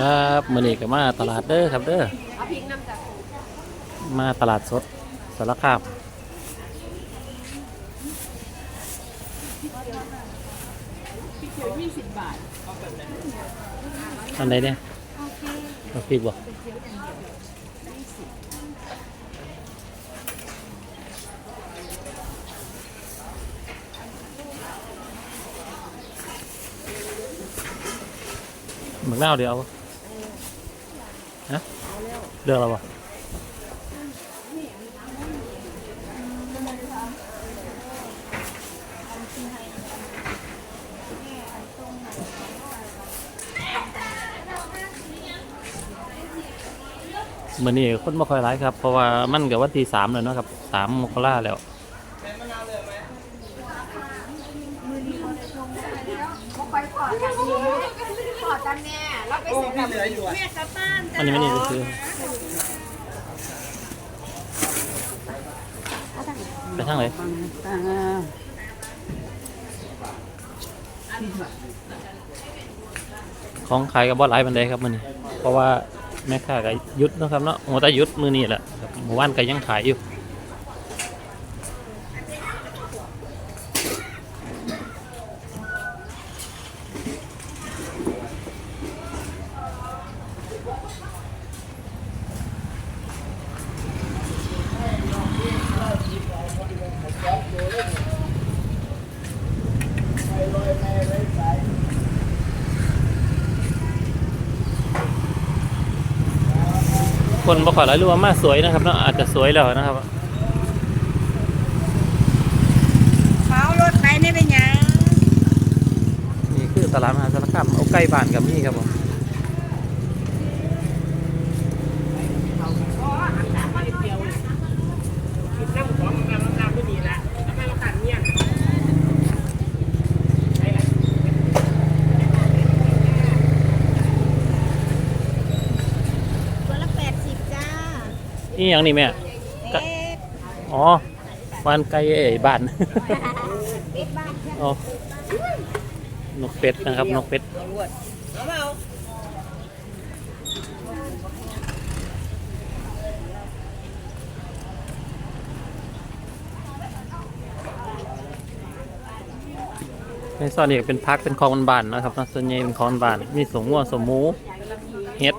ครับมื้อนี้ก็มาตลาดเด้อครับเด้อเอาพริกน้ำจากมาตลาดสดสารคามอันไหนเนี่ยเอาพริกบ่ หมึกเน่าวเดียวเอาบ่ฮะเลือกแล้วบ่มื่อนี้คนบ่ค่อยร้ายครับ เพราะว่ามันกับวันที่สามแล้วเนาะครับสามมกราแล้ว บ่ค่อยขอกันนี้ขอกันแม่ เราไปเสร็จแบบแม่กลับบ้านอันนี้ไม่นี่ก็คือไปทางไหนของขายกับบอสไลฟ์มันได้ครับมื่อนี้เพราะว่าแม่ค้าก็ยุดนะครับเนาะโมตายุดมือนี้แหละหมู่บ้านก็ยังขายอยู่ คนบ่ค่อยร้ายรู้ว่ามาสวยนะครับเนาะอาจจะสวยแล้วนะครับเมารถไปนี่เป็นยังนี่คือตลาดมหาสารคามเอาใกล้บ้านกับนี่ครับผม น้ำของน้ำน้ำไม่ดีละน้ำมันขันเนี่ย ตัวละแปดสิบจ้า นี่อย่างนี้แม่เอ๊ะอ๋อบ้านไกลไอ้บ้านเป็ดบ้านจ้าอ๋อนกเป็ดนะครับ นกเป็ดเอาเปล่าในซอยนี้ก็เป็นพักเป็นคลองบ้านๆนะครับนะส่วนใหญ่เป็นคลองบ้าน มีสมวัวสมหมูเฮ็ด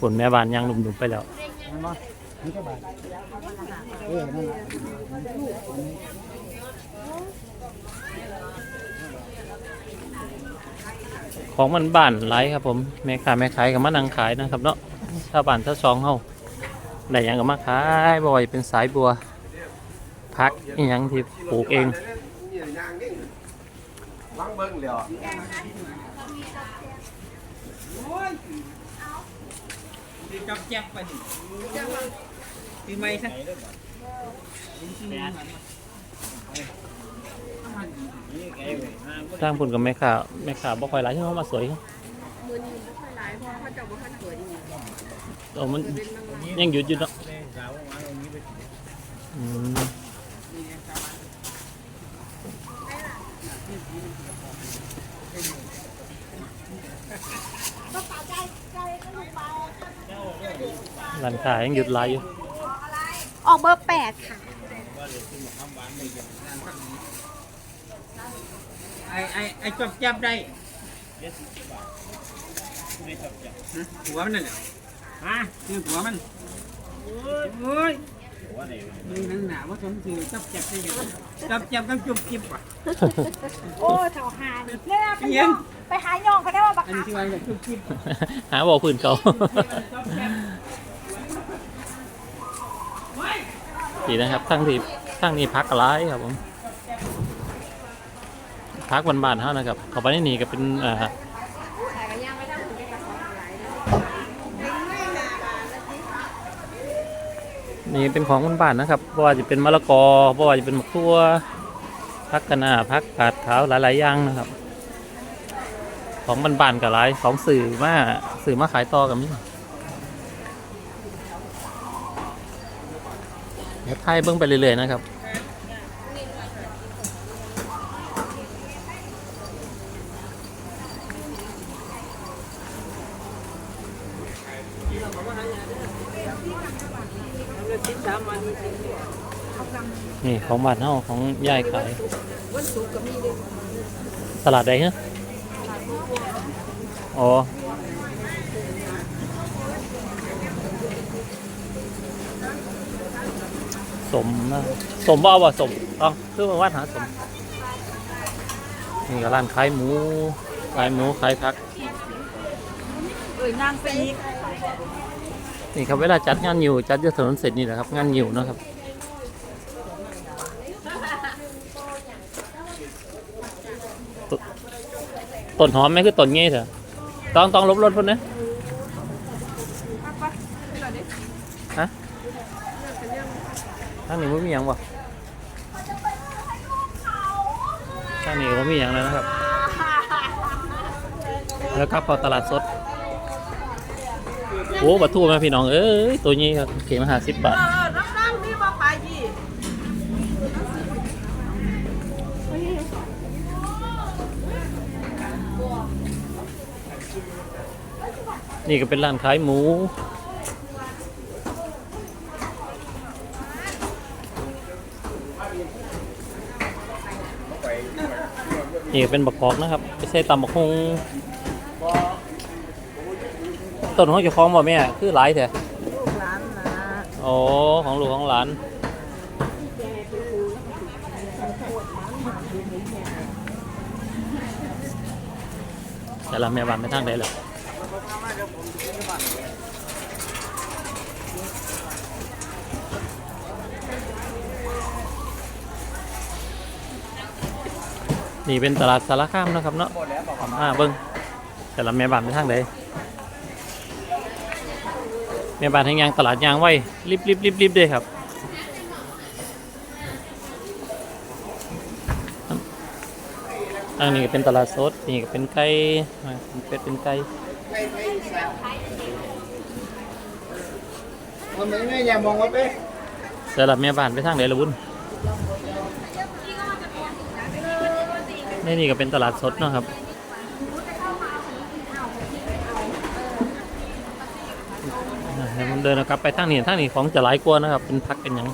ฝนแม่บ้านย่างดุมๆไปแล้วของมันบ้านหลายครับผมแม่ค้าแม่ขายกับมานังขายนะครับเนาะชาบ้านชาวช่องเฮาได้ยังก็มาขายบ่อยเป็นสายบัว พักอีหยังที่ปลูกเองล้างเบิ้งเดี๋ยว ดีจับแจ๊บไปดิตีไม่ใช่สร้างผลกับแม่ค้าแม่ค้าบ่ค่อยหลายที่เขามาสวยครับมือนี้ไม่ค่อยหลายเพราะเขาเจะบ่ทันเปิดอีกเออมันยังหยุดอยู่เนาะอืม ร้านค้ายังหยุดหลายอยู่ออกเบอร์แปดค่ะไอ้ไอ้ไอ้จับแจ๊บได้หัวมันนั่นแหละฮะคือหัวมันโอ้ย มึงนั่งหนาว่าสมถือจับแจ๊บได้เลยจับแจ๊บต้องจุบจิบว่ะโอ้แถวหานี่เนี่ยไปเอียงไปหายองเขาได้ว่าบักอันนี้ที่ว่าแบบจุบจิบหาบอกพื้นเขาจับแจ๊บดีนะครับทั้งที่ทั้งนี้พักอะไรครับผมพักบานๆเท่านะครับเข้าไปในนี่ก็เป็นอ่า นี่เป็นของบ้านๆนะครับเพราะว่าจะเป็นมะละกอเพราะว่าจะเป็นมะทั่วพักคะนาพักกาดขาวหลายๆอย่างนะครับ ของบ้านๆกับหลายของสื่อมาสื่อมาขายต่อกับนี่เดี๋ยวไทยเบิ้งไปเรื่อยๆนะครับ นี่ของบ้านเฮาของยายขายวันศุกร์ก็มีเด้อตลาดใดฮะอ๋อสมนะสมบ่เอาบ่สมต้องคือมาวัดหาสม นี่ก็ร้านขายหมูขายหมูขายผักเอ้ยนางไปอีกนี่ครับเวลาจัดงานอยู่จัดที่ถนนเสร็จนี่แหละครับ งานอยู่นะครับ ต้นหอมไหมคือต้นงี้เถอะต้องต้องลบรถพุ่นนะฮะทางนี้ไม่มีหยังบ่ทางนี้ก็ไม่มีหยังแล้วนะครับ แล้วก็พอตลาดสดโอ้บัตทูมาพี่น้อง เอ้ย ตัวนี้ครับเข็มห้าสิบบาท นี่ก็เป็นร้านขายหมู นี่ก็เป็นบักกอกนะครับไปใส่ตำบักฮงต้นของเจ้าของบ่แม่คือหลายแท้ลูกหลานนะโอ้ของลูกของหลานแต่ละแม่บ้านไปทางใดล่ะ นี่เป็นตลาดสารคามนะครับเนาะอ่าเบิ้งแต่ละแม่บ้านไปทางใดแม่บ้านแห่งยางตลาดยางไว้รีบรีบรีบรีบเลยครับอันนี้ก็เป็นตลาดสดนี่ก็เป็นไก่เป็นเป็ดเป็นไก่ มันไม่ไม่อย่ามองว่าเป๊ะแต่ละแม่บ้านไปทางไหนละบุญนี่นี่ก็เป็นตลาดสดเนาะครับเดี๋ยวผมเดินนะครับไปทางนี้ทางนี้ของจะหลายกว่านะครับ เป็นพักเป็นยัง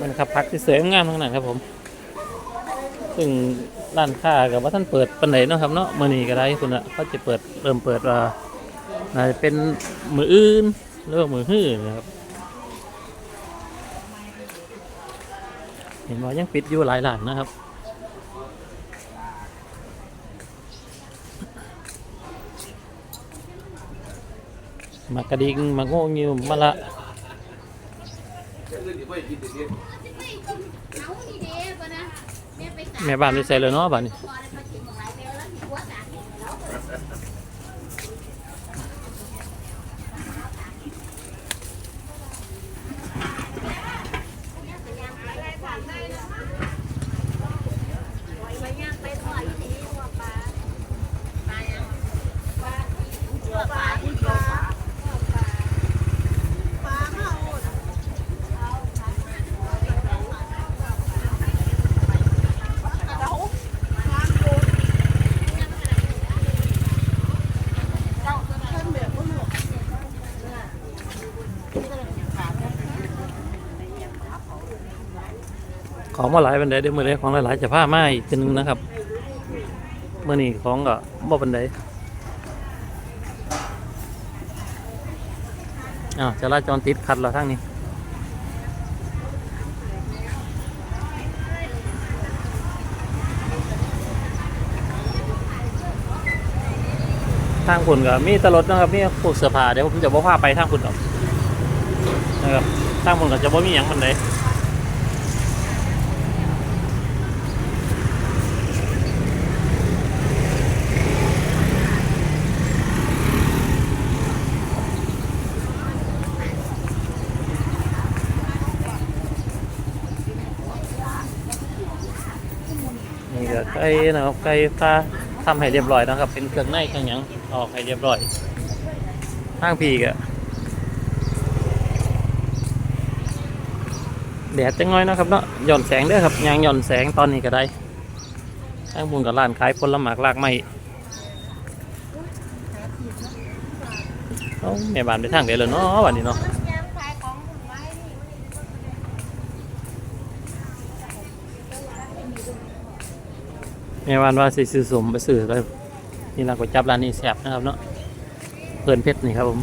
มันครับพักที่สวยงามทั้งนั้นครับผม ซึ่ง ร้านค้ากับว่าท่านเปิดปันไหนเนาะครับเนาะมื่อนี้ก็ได้คุณอะเขาจะเปิดเริ่มเปิดว่าน่าจะเป็นมืออื่นหรือว่ามือหื้อนะครับ เห็นว่ายังปิดอยู่หลายร้านนะครับมากระดิ่งมาโง่งิวมาละ แม่บ้านไปใส่เลยเนาะบ้านนี้ มาหลายบันไดเดี๋ยวมือนี้ของหลายๆจะผ้ามาอีกทีนึงนะครับเมื่อนี้ของก็บ่บันไดอ้าวจราจรติดขัดแล้วทั้งนี้ทางคุณก็มีตลดนะครับมีพวกเสื้อผ้าเดี๋ยวผมจะบ่พาไปทางคุณหรอกนะครับทางคุณก็จะบ่มีหยังมันเลยนี่ก็ ไก่นะครับไก่ฟ้าทำให้เรียบร้อยนะครับ เป็นเครื่องในเครื่องหยังออกให้เรียบร้อยทางพีก็แดดจังน้อยนะครับเนาะหย่อนแสงเด้อครับยางหย่อนแสงตอนนี้ก็ได้ทางบุญกับร้านขายผลไม้รากไม้เอาแม่บ้านไปทางเดียวเลยเนาะวันนี้เนาะ แกขายของคุณไว้นี่ แม่วันว่าสิซื้อสมไปซื้อแล้วนี่เราก็จับร้านนี้แซ่บนะครับเนาะเพลินเพชรนี่ครับผม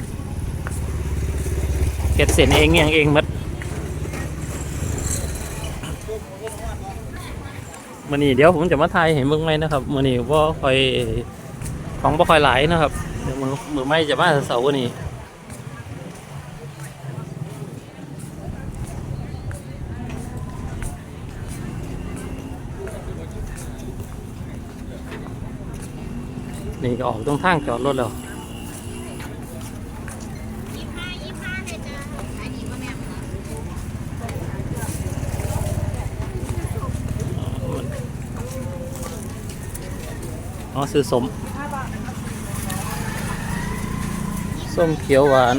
เก็ดเส้นเองเงี้ยงเองมัดมื้อนี้เดี๋ยวผมจะมาถ่ายให้เบิ่งไหมนะครับมื้อนี้บ่ค่อยของบ่คอยหลายนะครับเดี๋ยวมือมือไม่จะมาเสาร์วันนี้ นี่ก็ออกตรงทางจอดรถแล้วอ๋อซื้อสมส้มเขียวหวาน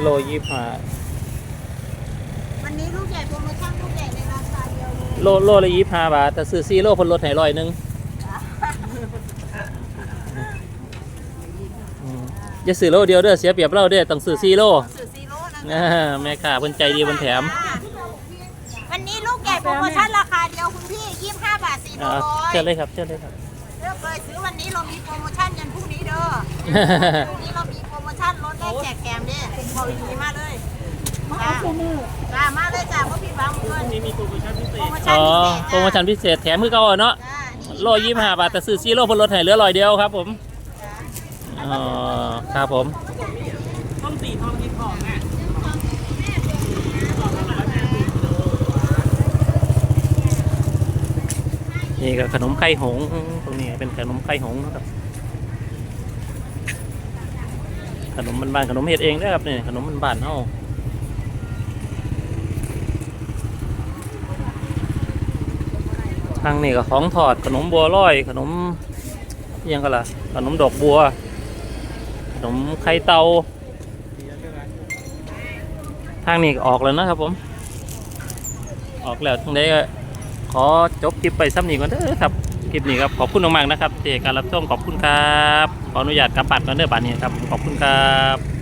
โลยี่ห้า โลโลละยี่ห้าบาท แต่ซื้อซีโลเพนลดให้ร้อยหนึ่งอืมอย่าซื้อโลเดียวเด้อเสียเปรียบเราเด้อต้องซื้อซีโลสื่อซีโร่นะอ่าแม่ค้าเพิ่นใจดีเพิ่นแถม วันนี้ลูกใหญ่โปรโมชั่นราคาเดียวคุณพี่ยี่ห้าบาทสี่โลอ่าร้อยเชิญเลยครับเชิญเลยครับ เลือกเลยซื้อวันนี้เรามีโปรโมชั่นยันพรุ่งนี้เด้อพรุ่งนี้เรามีโปรโมชั่นลดแลกแจกแถมเด้บอกอีกทีมาเลย จ้าจ้ามาเลยจ้าเพราะพี่บังเพื่อนมีโปรโมชั่นพิเศษอ๋อโปรโมชั่นพิเศษแถมมือเก่าอะเนาะจ้านี่โลยี่ห้าบาทแต่ซื้อซีโร่เพนลดให้เหลือร้อยเดียวครับผมอ๋อครับผมต้มสีทองกินของอะนี่ก็ขนมไข่หงส์ตรงนี้เป็นขนมไข่หงส์นะครับ ขนมบ้านๆขนมเฮ็ดเองเด้อครับนี่ขนมบ้านๆเฮา ทางนี่ก็ของทอดขนมบัวลอย ขนมยังก็ล่ะ ขนมดอกบัว ขนมไข่เตา ทางนี้ก็ออกแล้วนะครับผม ออกแล้วทั้งใดก็ขอจบคลิปไปซ้ำนี้ก่อนเด้อครับคลิปนี้ครับขอบคุณมากๆนะครับที่การรับชมขอบคุณครับขออนุญาตกำปัดก่อนเด้อบัดนี้ครับขอบคุณครับ